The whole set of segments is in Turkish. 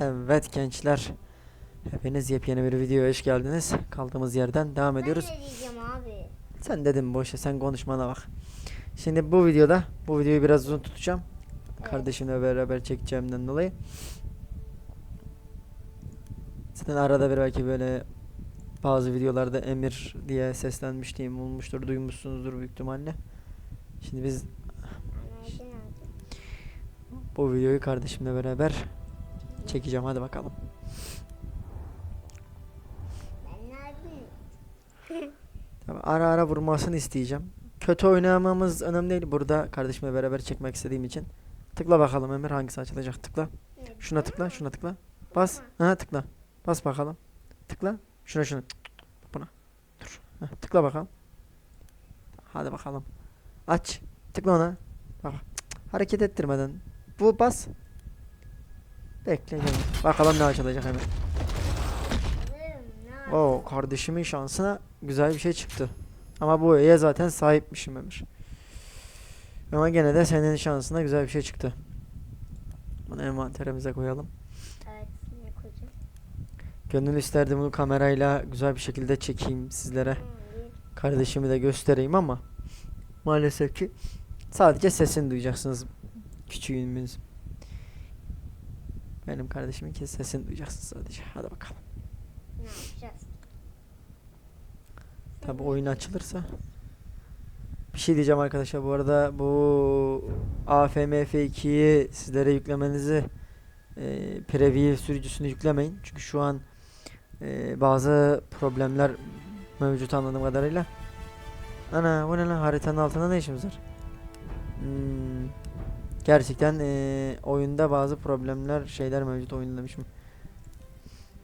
Evet gençler. Hepiniz yepyeni bir videoya hoş geldiniz. Kaldığımız yerden devam ediyoruz. Ben de diyeceğim abi. Sen dedim boşa sen konuşmana bak. Şimdi bu videoda bu videoyu biraz uzun tutacağım. Evet. Kardeşimle beraber çekeceğimden dolayı. Zaten arada bir belki böyle bazı videolarda Emir diye seslenmişliğim olmuştur. Duymuşsunuzdur büyük ihtimalle. Şimdi biz bu videoyu kardeşimle beraber çekeceğim. Hadi bakalım. Ara ara vurmasını isteyeceğim. Kötü oynamamız önemli değil. Burada kardeşimle beraber çekmek istediğim için. Tıkla bakalım Emir hangisi açılacak tıkla. Şuna tıkla, şuna tıkla. Bas. Ha tıkla. Bas bakalım. Tıkla. Şuna şuna. Buna. Dur. Ha, tıkla bakalım. Hadi bakalım. Aç. Tıkla ona. Bak. Hareket ettirmeden. Bu bas. Bekle. canım. Bakalım ne açılacak hemen. Oo kardeşimin şansına güzel bir şey çıktı. Ama bu öğeye zaten sahipmişim Emir. Ama gene de senin şansına güzel bir şey çıktı. Bunu envanterimize koyalım. Evet ne koyacağım? Gönül isterdi bunu kamerayla güzel bir şekilde çekeyim sizlere. Kardeşimi de göstereyim ama maalesef ki sadece sesini duyacaksınız küçüğümüz. Benim kardeşimin ki sesini duyacaksınız sadece. Hadi bakalım. Ne yapacağız? Tabi oyun açılırsa. Bir şey diyeceğim arkadaşlar bu arada bu AFMF2'yi sizlere yüklemenizi e, preview sürücüsünü yüklemeyin. Çünkü şu an e, bazı problemler mevcut anladığım kadarıyla. Ana bu ne lan haritanın altında ne işimiz var? Hmm, gerçekten e, oyunda bazı problemler şeyler mevcut oyunda demişim.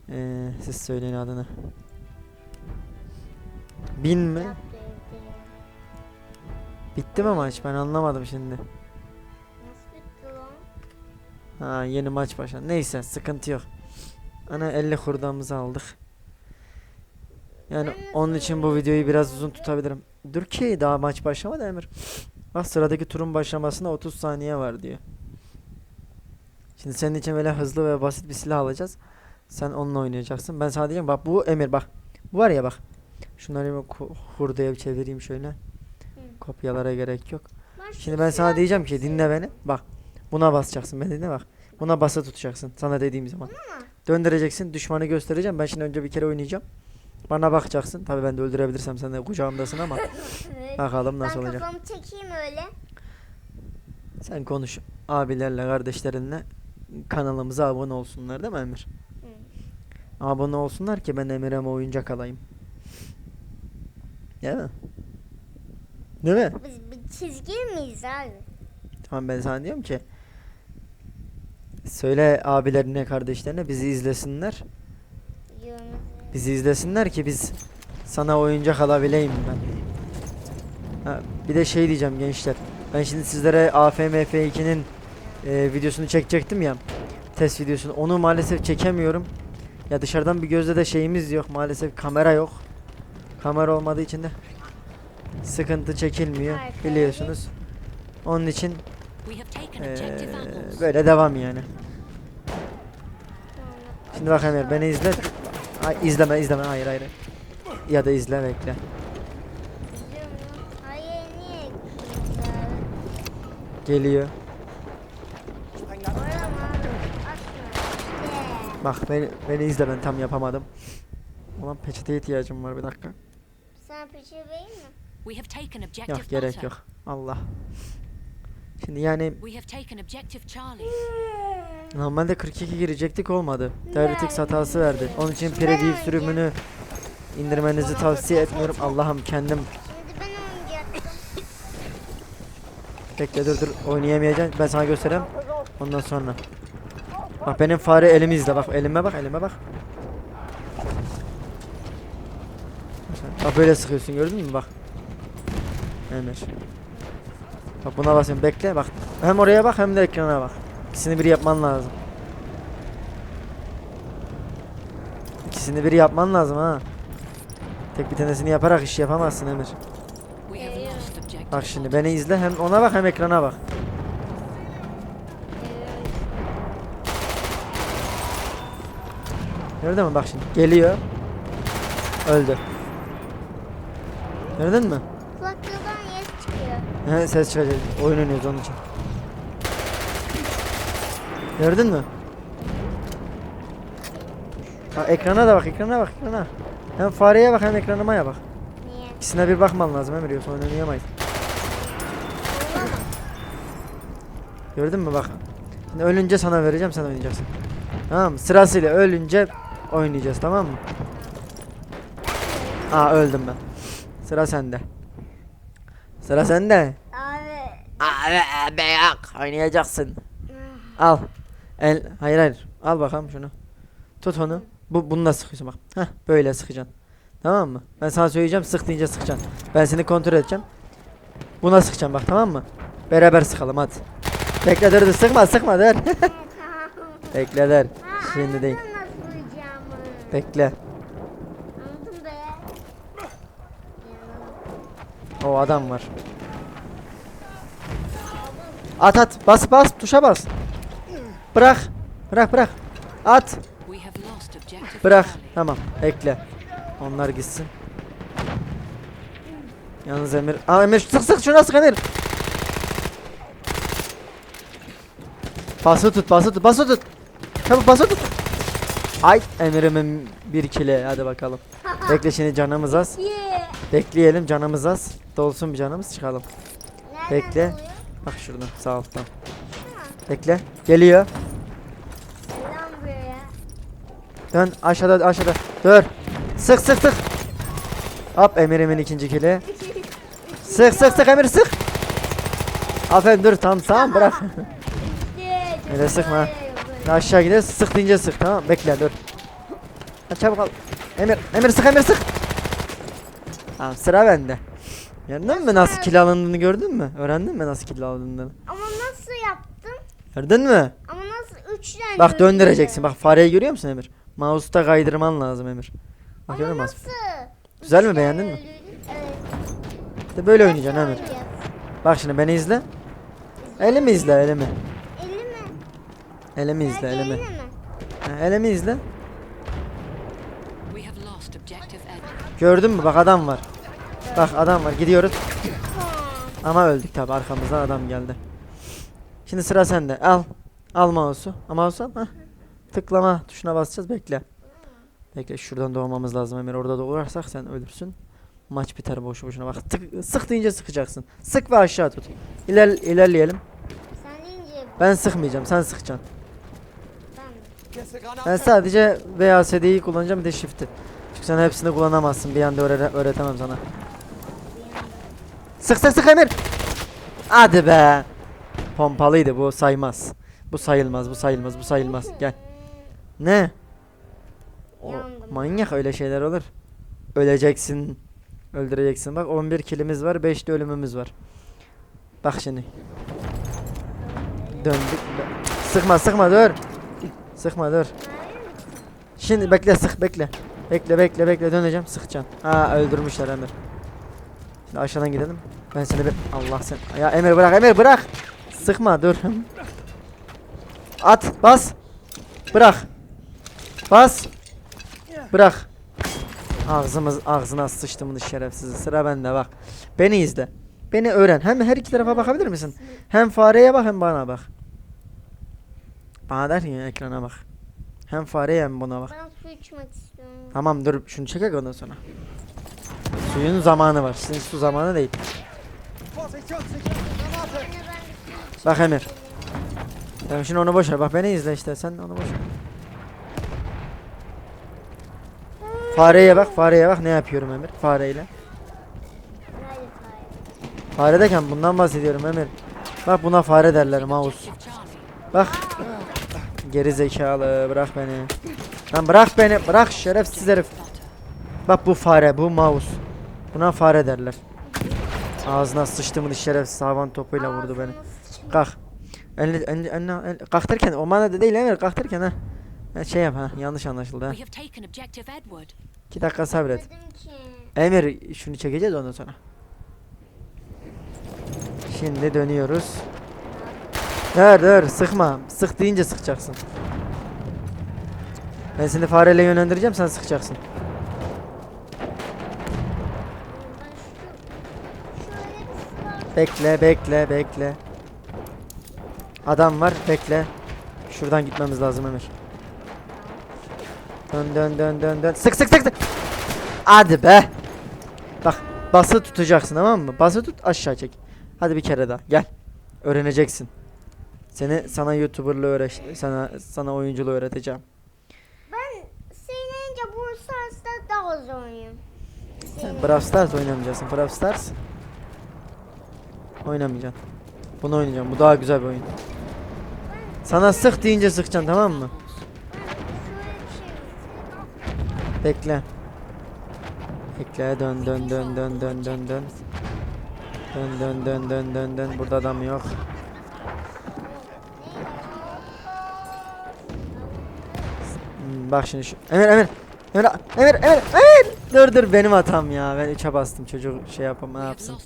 E, siz söyleyin adını. Bin mi? Bitti mi maç? Ben anlamadım şimdi. Ha yeni maç başladı. Neyse sıkıntı yok. Ana 50 hurdamızı aldık. Yani onun için bu videoyu biraz uzun tutabilirim. Dur ki daha maç başlamadı Emir. Bak sıradaki turun başlamasına 30 saniye var diyor. Şimdi senin için böyle hızlı ve basit bir silah alacağız. Sen onunla oynayacaksın. Ben sana diyeceğim bak bu Emir bak. Bu var ya bak. Şunları bir hurdaya bir çevireyim şöyle. Kopyalara gerek yok. şu Şimdi ben sana silah diyeceğim ki dinle beni. Bak. Buna basacaksın. Beni dinle bak. Buna basa tutacaksın. Sana dediğim zaman. Döndüreceksin. Düşmanı göstereceğim. Ben şimdi önce bir kere oynayacağım. Bana bakacaksın. Tabii ben de öldürebilirsem sen de kucağımdasın ama Evet. bakalım nasıl ben olacak. kafamı çekeyim öyle. Sen konuş abilerle, kardeşlerinle kanalımıza abone olsunlar değil mi Emir? Abone olsunlar ki ben Emir'e oyuncak alayım. Değil mi? Değil mi? Biz bir çizgi miyiz abi? Tamam ben sana diyorum ki söyle abilerine, kardeşlerine bizi izlesinler. Bizi izlesinler ki biz sana oyuncak alabileyim ben. Ha, bir de şey diyeceğim gençler. Ben şimdi sizlere AFMF2'nin e, videosunu çekecektim ya. Test videosunu. Onu maalesef çekemiyorum. Ya dışarıdan bir gözle de şeyimiz yok. Maalesef kamera yok. Kamera olmadığı için de sıkıntı çekilmiyor biliyorsunuz. Onun için e, böyle devam yani. Şimdi bak Emir beni izle. Ay, izleme izleme hayır hayır. Ya da izle bekle. Hayır niye? Geliyor. Bak beni, beni izle ben tam yapamadım. Ulan peçeteye ihtiyacım var bir dakika. Sana peçete vereyim mi? We have taken objective Yok gerek yok. Allah. Şimdi yani We have taken objective Charlie. Normalde 42 girecektik olmadı. DirectX hatası verdi. Onun için preview sürümünü indirmenizi tavsiye etmiyorum. Allah'ım kendim bekle dur dur oynayamayacaksın. Ben sana göstereyim. Ondan sonra. Bak benim fare elimi izle bak elime bak elime bak. Bak böyle sıkıyorsun gördün mü bak. Emir. Bak buna basıyorum bekle bak. Hem oraya bak hem de ekrana bak. İkisini bir yapman lazım. İkisini bir yapman lazım ha. Tek bir tanesini yaparak iş yapamazsın Emir. Bak şimdi beni izle hem ona bak hem ekrana bak. Gördün mü bak şimdi geliyor. Öldü. Gördün mü? Kulaklıktan yes çıkıyor. He, ses çıkacak. Oyun oynuyoruz onun için. Gördün mü? Ha, ekrana da bak, ekrana bak, ekrana. Hem fareye bak hem ekranıma ya bak. Niye? İkisine bir bakman lazım Emir yoksa oynayamayız. Gördün mü bak. Şimdi ölünce sana vereceğim sen oynayacaksın. Tamam mı? Sırasıyla ölünce oynayacağız tamam mı? Aa öldüm ben. Sıra sende. Sıra sende. Abi. Abi abi yok. Oynayacaksın. Al. El hayır hayır. Al bakalım şunu. Tut onu. Bu bununla sıkıyorsun bak. Heh böyle sıkacaksın. Tamam mı? Ben sana söyleyeceğim sık deyince sıkacaksın. Ben seni kontrol edeceğim. Buna sıkacağım bak tamam mı? Beraber sıkalım hadi. Bekle dur dur sıkma sıkma dur. Bekle dur. Şimdi değil. Bekle. O adam var. At at. Bas bas. Tuşa bas. Bırak. Bırak bırak. At. Bırak. Tamam. Bekle. Onlar gitsin. Yalnız Emir. Aa Emir sık sık şuna sık Emir. Bası tut, bası tut, bası tut. Çabuk bası tut. Ay Emir'imin bir kile. Hadi bakalım. Bekle şimdi canımız az. Bekleyelim canımız az. Dolsun bir canımız çıkalım. Bekle. Bak şuradan sağ alttan. Bekle. Geliyor. Lan buraya. Dön aşağıda aşağıda. Dur. Sık sık sık. Hop Emir'imin ikinci kili. Sık sık sık Emir sık. Aferin dur tamam tamam bırak. Öyle sıkma. Aşağı gideriz sık deyince sık tamam bekle dur. Ha, çabuk al. Emir Emir sık Emir sık. Tamam sıra bende. Gördün mü nasıl kill alındığını gördün mü? Öğrendin mi nasıl kill alındığını? Ama nasıl yaptın? Gördün mü? Ama nasıl üç tane Bak döndüreceksin. Bak fareyi görüyor musun Emir? Mouse'da kaydırman lazım Emir. Bak Ama nasıl? Güzel mi, beğendin mi? Evet. İşte böyle Nasıl oynayacaksın Emir. oynayacağız? Bak şimdi beni izle. Elimi izle elimi. Eli mi? Elimi izle elimi. eli mi? Ha, elimi izle. Gördün mü? Bak adam var. Bak adam var. Gidiyoruz. Ama öldük tabi arkamızdan adam geldi. Şimdi sıra sende. Al. Al mouse'u. Al mouse'u al. Hah. Tıklama tuşuna basacağız. Bekle. Bekle şuradan doğmamız lazım Emir. Orada doğurarsak sen ölürsün. Maç biter boşu boşuna. Bak tık, sık deyince sıkacaksın. Sık ve aşağı tut. İler, ilerleyelim. Sen deyince Ben sıkmayacağım. Sen sıkacaksın. ben Ben sadece VASD'yi kullanacağım bir de shift'i. Çünkü sen hepsini kullanamazsın. Bir anda öğre- öğretemem sana. Sık sık sık Emir. Hadi be. Pompalıydı bu saymaz. Bu sayılmaz, bu sayılmaz, bu sayılmaz. Gel. Ne? O, Yandım. manyak öyle şeyler olur. Öleceksin. Öldüreceksin. Bak 11 kilimiz var, 5 de ölümümüz var. Bak şimdi. Döndük. Sıkma, sıkma dur. Sıkma dur. Şimdi bekle sık bekle. Bekle bekle bekle döneceğim sıkacağım. Ha öldürmüşler Emir. Şimdi aşağıdan gidelim. Ben seni bir Allah sen. Ya Emir bırak Emir bırak. Sıkma dur. At bas. Bırak. Bas. Bırak. Ağzımız ağzına sıçtımın şerefsizi. Sıra bende bak. Beni izle. Beni öğren. Hem her iki tarafa bakabilir misin? Hem fareye bak hem bana bak. Bana der ya ekrana bak. Hem fareye hem buna bak. ben su içmek istiyorum. Tamam dur şunu çekek ondan sonra. Suyun zamanı var. Sizin su zamanı değil. Bak Emir. Sen şimdi onu boş ver. Bak beni izle işte. Sen onu boş ver. Fareye bak, fareye bak ne yapıyorum Emir fareyle. Nerede fare? Fare derken bundan bahsediyorum Emir. Bak buna fare derler mouse. Bak. Geri zekalı bırak beni. Lan bırak beni bırak şerefsiz herif. Bak bu fare bu mouse. Buna fare derler. Ağzına sıçtımın şerefsiz havan topuyla vurdu beni. Kalk. Elini, elini, elini- kalk derken o manada değil Emir kalk derken ha. Ha, Şey yap ha yanlış anlaşıldı ha. 2 dakika sabret. Dedim ki. Emir şunu çekeceğiz ondan sonra. Şimdi dönüyoruz. Dur dur sıkma. Sık deyince sıkacaksın. Ben seni fareyle yönlendireceğim sen sıkacaksın. Ben şu şöyle bir sıra Bekle bekle bekle. Adam var bekle. Şuradan gitmemiz lazım Emir. Dön dön dön dön dön. Sık sık sık sık. Hadi be. Bak bası tutacaksın tamam mı? Bası tut aşağı çek. Hadi bir kere daha gel. Öğreneceksin. Seni sana YouTuber'lığı öğret sana sana oyunculuğu öğreteceğim. Ben senince bu Stars'ta daha az oynuyorum. Sen Brawl Stars oynamayacaksın. Brawl Stars oynamayacaksın. Bunu oynayacağım. Bu daha güzel bir oyun. Sana sık deyince sıkacaksın tamam mı? Bekle. Bekle dön dön dön dön dön dön dön. Dön dön dön dön dön dön. Burada adam yok. Bak şimdi şu. Emir Emir. Emir Emir Emir Emir. Dur dur benim hatam ya. Ben 3'e bastım. Çocuk şey yapam ne yapsın?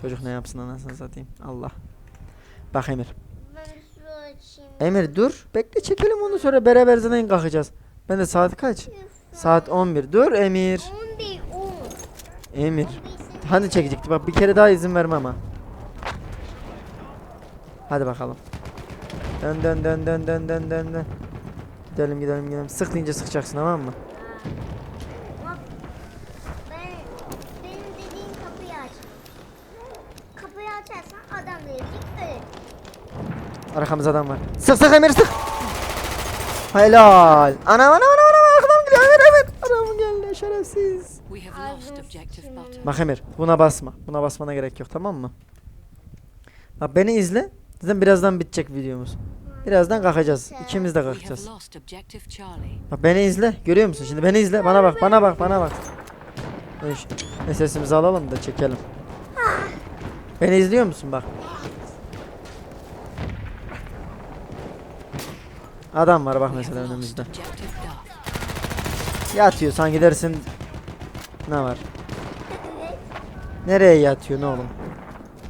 Çocuk ne yapsın anasını satayım. Allah. Bak Emir. Emir dur. Bekle çekelim onu sonra beraber zaten kalkacağız. Ben de saat kaç? Saat 11. Dur Emir. 11 10. Emir. Hani çekecekti bak bir kere daha izin vermem ha. Hadi bakalım. Dön dön dön dön dön dön dön dön. Gidelim gidelim gidelim. Sık deyince sıkacaksın tamam mı? Bak ben benim dediğim kapıyı aç. Kapıyı açarsan adam gelecek öyle. Arkamızda adam var. Sık sık Emir sık. Helal. Anam anam anam anam arkadan geliyor Emir Emir. Adam geldi şerefsiz. We have lost Ağzını objective sıçayım. butter. Bak Emir buna basma. Buna basmana gerek yok tamam mı? Bak beni izle. Zaten birazdan bitecek videomuz. Birazdan kalkacağız. İkimiz de kalkacağız. Bak beni izle. Görüyor musun? Şimdi beni izle. Bana bak, bana bak, bana bak. Ne sesimizi alalım da çekelim. Beni izliyor musun bak? Adam var bak mesela önümüzde. Objective duck. Yatıyor sanki dersin. Ne var? Nereye yatıyor ne oğlum?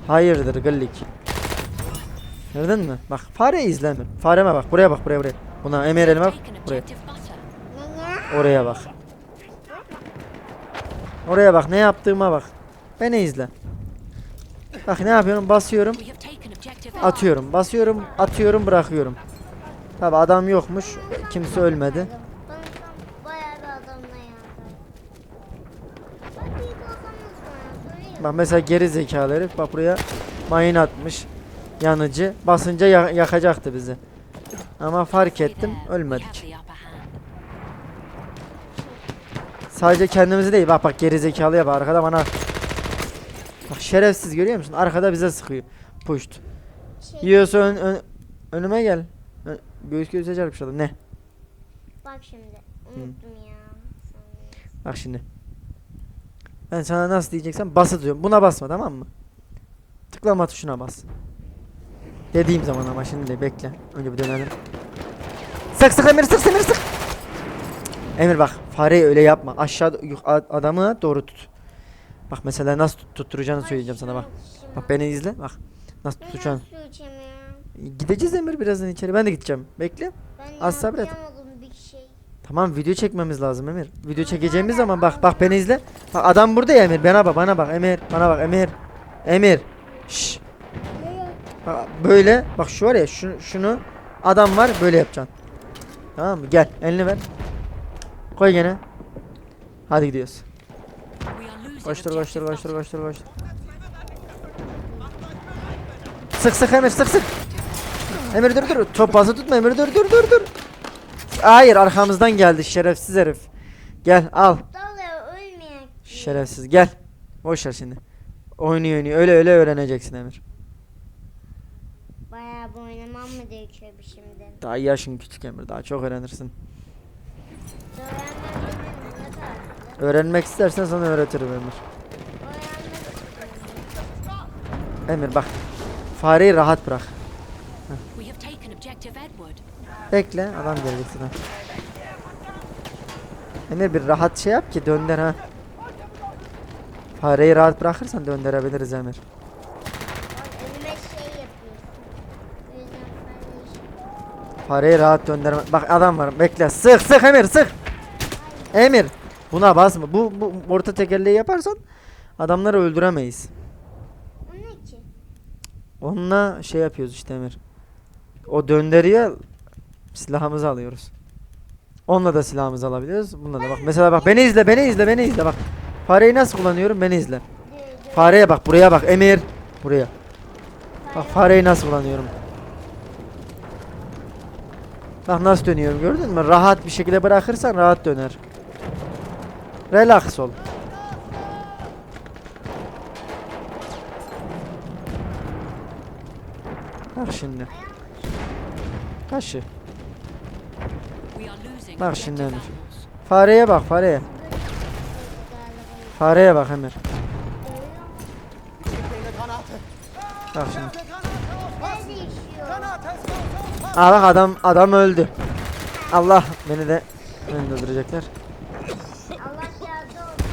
Hayırdır gıllik. Gördün mü? Bak fareyi izleme. Fareme bak. Buraya bak buraya buraya. Buna Emir elime bak. Buraya. Oraya bak. Oraya bak ne yaptığıma bak. Beni izle. Bak ne yapıyorum basıyorum atıyorum basıyorum atıyorum bırakıyorum. Tabi adam yokmuş kimse ölmedi. Bana tam bayağı bir adamla yardım. Bak iyi olsanız sonra söyleyeyim. Bak mesela geri zekalı herif bak buraya mayın atmış. Yanıcı basınca ya- yakacaktı bizi. Ama fark ettim ölmedik. Sadece kendimizi değil bak bak geri zekalıya bak arkada bana Bak şerefsiz görüyor musun? Arkada bize sıkıyor. Puşt. Şey, Yiyorsa ön, ön- önüme gel. Ö- Göğüs göğüse çarpışalım. Ne? Bak şimdi unuttum ya. Sen- Bak şimdi. Ben sana nasıl diyeceksem bası diyorum. Buna basma tamam mı? Tıklama tuşuna bas. Dediğim zaman ama şimdi bekle. Önce bir dönelim. Sık sık Emir sık Emir sık. Emir bak fareyi öyle yapma. Aşağı adamı doğru tut. Bak mesela nasıl tut- tutturacağını söyleyeceğim sana bak. Bak beni izle bak. Nasıl içemiyorum. Gideceğiz Emir birazdan içeri. Ben de gideceğim. Bekle. Az sabret. Tamam video çekmemiz lazım Emir. Video çekeceğimiz zaman bak bak beni izle. Bak adam burada ya Emir. Bana bak bana bak Emir. Bana bak Emir. Emir. Şş. Bak böyle bak şu var ya şu, şunu adam var böyle yapacaksın. Tamam mı? Gel elini ver. Koy gene. Hadi gidiyoruz. Koştur koştur koştur koştur koştur. Sık sık Emir sık sık. Emir dur dur. Top bazı tutma Emir dur dur dur dur. Hayır arkamızdan geldi şerefsiz herif. Gel al. Dalga ölmeyek. Şerefsiz gel. Boş ver şimdi. Oynuyor oynuyor. Öyle öyle öğreneceksin Emir. Bayağı bir oynamam mı gerekiyor bir şimdi? Daha yaşın küçük Emir. Daha çok öğrenirsin. Öğrenmek istersen sana öğretirim Emir. Emir bak. Fareyi rahat bırak. We have taken objective Edward. Bekle adam gelecek sana. Emir bir rahat şey yap ki dönder ha. Fareyi rahat bırakırsan döndürebiliriz Emir. Fareyi rahat döndürme. Bak adam var. Bekle. Sık sık Emir sık. Emir. Buna basma. Bu, bu orta tekerleği yaparsan adamları öldüremeyiz. Onunla şey yapıyoruz işte Emir. O döndürüyor. Silahımızı alıyoruz. Onunla da silahımızı alabiliyoruz. Bununla da bak. Mesela bak beni izle, beni izle, beni izle bak. Fareyi nasıl kullanıyorum? Beni izle. Fareye bak, buraya bak Emir. Buraya. Bak fareyi nasıl kullanıyorum. Bak nasıl dönüyorum gördün mü? Rahat bir şekilde bırakırsan rahat döner. Relax ol. Bak şimdi. Kaşı. Bak şimdi Emir. Fareye bak fareye. Fareye bak Emir. Bak şimdi. Aa bak adam adam öldü. Allah beni de beni de öldürecekler. Allah yardım olsun.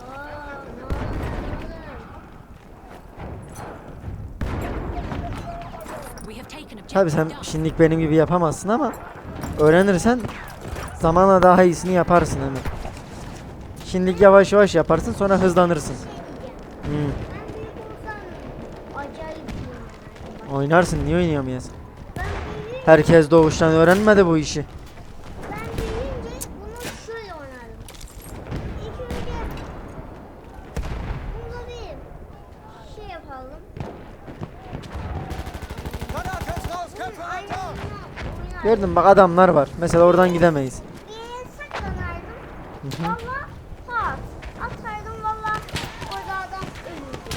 Oo, ne olur, We have taken objective Tabi sen şimdilik benim gibi yapamazsın ama öğrenirsen zamanla daha iyisini yaparsın Emir. Şimdilik yavaş yavaş yaparsın sonra hızlanırsın. Hmm. Oynarsın niye büyüyünce, Herkes doğuştan öğrenmedi bu işi. ben büyüyünce bunu şöyle oynardım. İlk önce bunda bir şey yapalım. Bunun aynısını Gördün bak adamlar var. Mesela oradan gidemeyiz. Bir. Hı hı. Valla. Atardım valla orada adam ölürdü.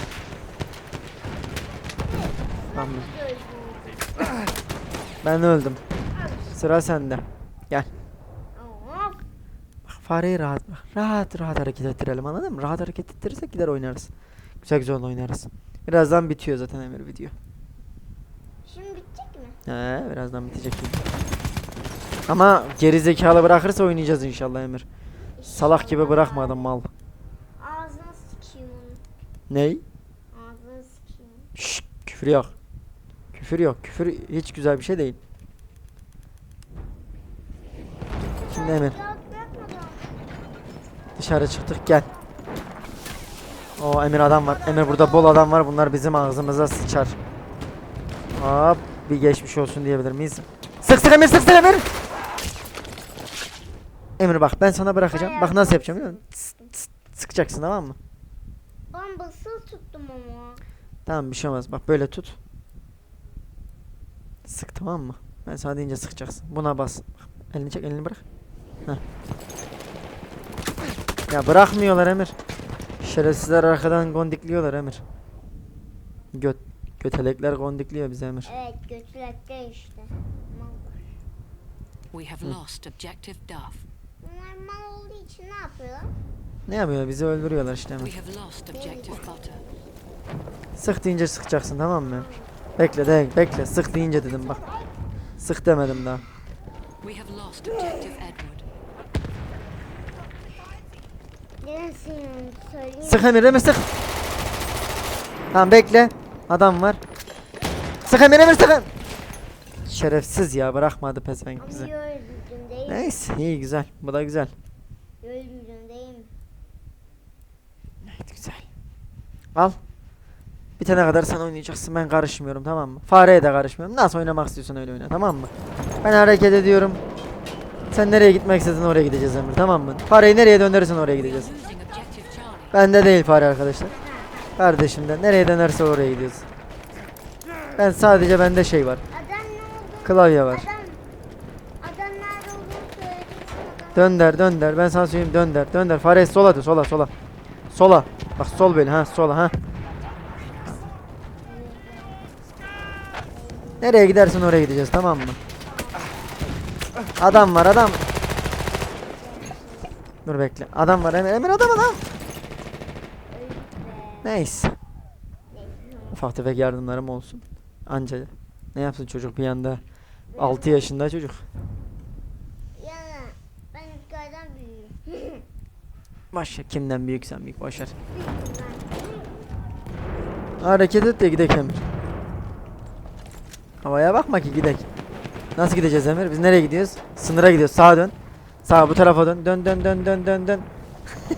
Tamam. Öldürdü. Ben öldüm. Sıra sende. Gel. Of. Bak fareyi rahat bak. Rahat rahat hareket ettirelim anladın mı? Rahat hareket ettirirsek gider oynarız. Güzel güzel oynarız. Birazdan bitiyor zaten Emir video. Şimdi bitecek mi? He birazdan bitecek video. Ama geri zekalı bırakırsa oynayacağız inşallah Emir. Salak gibi bırakmadım mal. Ağzını sikeyim onu. Ney? Ağzını sikeyim. Şşş küfür yok. Küfür yok. Küfür hiç güzel bir şey değil. Şimdi Emir dışarı çıktık gel. O Emir adam var. Emir burada bol adam var. Bunlar bizim ağzımıza sıçar. Hop bir geçmiş olsun diyebilir miyiz? Sık sık Emir sık sık Emir. Emir bak ben sana bırakacağım. Bak nasıl yapacağım biliyor musun? Tıs, tıs, Sıkacaksın tamam mı? Ben basılı tuttum ama. Tamam bir şey olmaz. Bak böyle tut. Sık tamam mı? Ben sana deyince sıkacaksın. Buna bas. Bak, elini çek elini bırak. Heh. Ya bırakmıyorlar Emir. Şerefsizler arkadan gondikliyorlar Emir. Göt götelekler gondikliyor bize Emir. Evet götürekte işte. We have lost objective Duff. Mal olduğu için ne yapıyorlar? Ne yapıyor? Bizi öldürüyorlar işte Butter. Sık deyince sıkacaksın tamam mı? Bekle de bekle. Sık deyince dedim bak. Sık demedim daha. We have lost objective Edward. Neresin söyleyeyim. Sık Emir Emir sık. Tamam bekle. Adam var. Sık Emir Emir sık. Şerefsiz ya bırakmadı pezevenk bizi. Neyse iyi güzel. Bu da güzel. Mi? Evet güzel. Al. Bitene kadar sen oynayacaksın. Ben karışmıyorum tamam mı? Fareye de karışmıyorum. Nasıl oynamak istiyorsan öyle oyna tamam mı? Ben hareket ediyorum. Sen nereye gitmek istedin oraya gideceğiz Emir tamam mı? Fareyi nereye döndürürsen oraya gideceğiz. Bende değil fare arkadaşlar. Kardeşimden nereye dönerse oraya gidiyoruz. Ben sadece bende şey var. Adam ne oldu? Klavye var. Adam Dönder dönder. Ben sana söyleyeyim dönder dönder. Fare sola dön sola sola. Sola. Bak sol böyle ha sola ha. Nereye gidersin oraya gideceğiz tamam mı? Adam var adam. Dur bekle. Adam var Emir Emir adam adam neyse. Ufak tefek yardımlarım olsun. Anca ne yapsın çocuk bir anda? 6 yaşında çocuk Yani ben yukarıdan büyüğüm. Ver, kimden büyüksen büyük ben. Hareket et de gidelim Emir Havaya bakma ki gidek. Nasıl gideceğiz Emir? Biz nereye gidiyoruz? Sınıra gidiyoruz. Sağa dön. Sağa bu tarafa dön. Dön dön dön dön dön dön.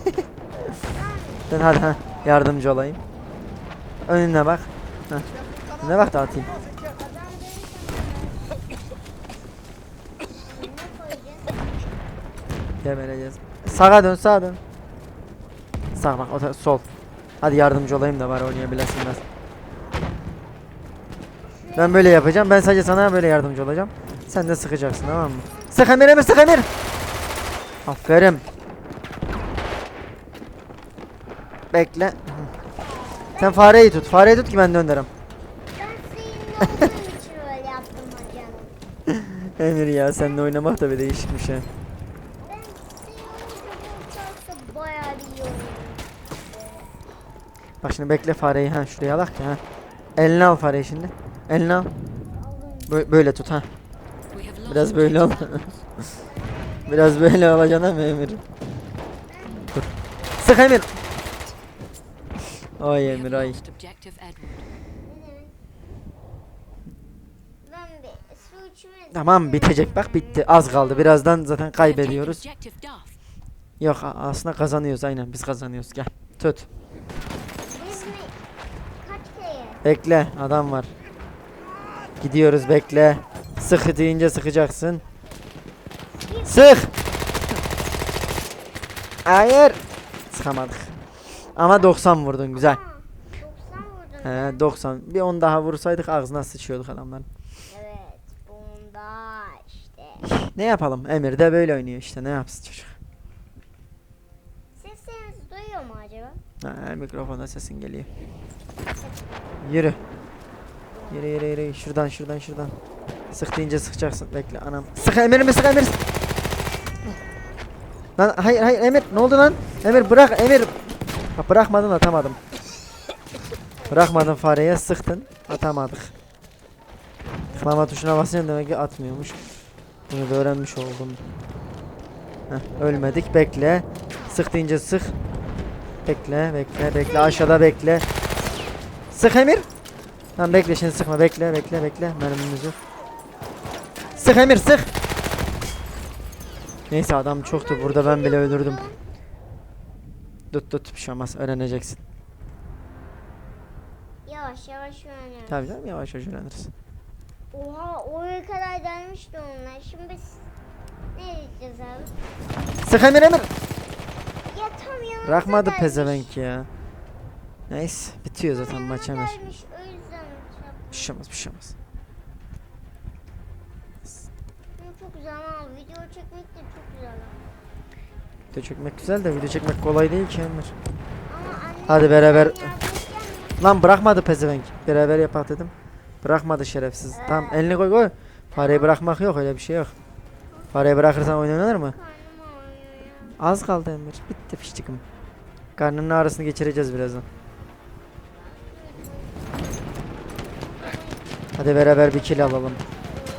dön hadi ha. Yardımcı olayım. Önüne bak. Heh. Önüne bak da atayım. Ne? Gebereceğiz. Sağa dön sağa dön. Sağ bak o sol. Hadi yardımcı olayım da var oynayabilesin biraz. Ben böyle yapacağım. Ben sadece sana böyle yardımcı olacağım. Sen de sıkacaksın tamam mı? Sık Emir Emir sık Emir. Aferin. Bekle. Sen fareyi tut. Fareyi tut ki ben döndürüm. Ben seninle için öyle yaptım. Emir ya seninle oynamak da bir değişikmiş ha. Ben seninle olursa bayağı bir iyi oynuyorum. Bak şimdi bekle fareyi ha şuraya alak ya. Eline al fareyi şimdi. Eline al. Alın. Bö- böyle tut ha. Biraz böyle ol. Biraz böyle olacaksın ama Emir. Dur. Sık Emir. Ay Emir ay. Tamam bitecek bak bitti. Az kaldı. Birazdan zaten kaybediyoruz. Yok aslında kazanıyoruz aynen biz kazanıyoruz. Gel tut. Biz mi? Kaç kere? Bekle adam var. Gidiyoruz bekle. Sık deyince sıkacaksın. Sık. Hayır. Sıkamadık. Ama 90 vurdun güzel. Aa, 90 vurdun. He 90. Bir 10 daha vursaydık ağzına sıçıyorduk adamların. Evet. Bunda işte. Ne yapalım? Emir de böyle oynuyor işte. Ne yapsın çocuk? Ha, mikrofona sesin geliyor. Yürü. Yürü yürü yürü. Şuradan şuradan şuradan. Sık deyince sıkacaksın. Bekle anam. Sık Emir mi sık Emir. Lan hayır hayır Emir ne oldu lan? Emir bırak Emir. Bak bırakmadın atamadım. Bırakmadın fareye sıktın. Atamadık. Tıklama tuşuna basınca demek ki atmıyormuş. Bunu da öğrenmiş oldum. Heh, ölmedik bekle. Sık deyince sık. Bekle, bekle, bekle. Aşağıda bekle. Sık Emir. Tamam bekle şimdi sıkma. Bekle, bekle, bekle. Mermimiz yok. Sık Emir, sık. Neyse adam çoktu. Burada ben bile öldürdüm. Tut tut bir şey olmaz. Öğreneceksin. Yavaş yavaş öğreniyoruz. Tabii canım yavaş yavaş öğreniriz. Oha oraya kadar gelmişti onlar. Şimdi biz ne diyeceğiz abi? Sık Emir Emir. Ya tam yanımıza Bırakmadı gelmiş. pezevenk ya. Neyse bitiyor zaten Yanıma maç Emir. gelmiş, o yüzden şey Bir şey olmaz bir şey olmaz. Çok güzel ama video çekmek de çok güzel. Video çekmek güzel de video çekmek kolay değil ki Emir. Ama anne Hadi beraber-? Lan bırakmadı pezevenk. Beraber yapak dedim. Bırakmadı şerefsiz. Tamam elini koy koy. Fareyi bırakmak yok öyle bir şey yok. Fareyi bırakırsan oynanır mı? Az kaldı Emir. Bitti fiştikim. Karnının ağrısını geçireceğiz birazdan. Hadi beraber bir kill alalım.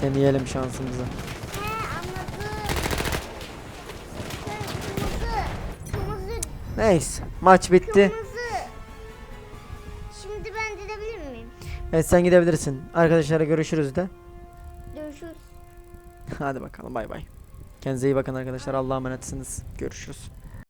Deneyelim şansımızı. Neyse. Maç bitti. Şimdi ben gidebilir miyim? Evet sen gidebilirsin. Arkadaşlara görüşürüz de. Görüşürüz. Hadi bakalım bay bay. Kendinize iyi bakın arkadaşlar. Allah'a emanetsiniz. Görüşürüz.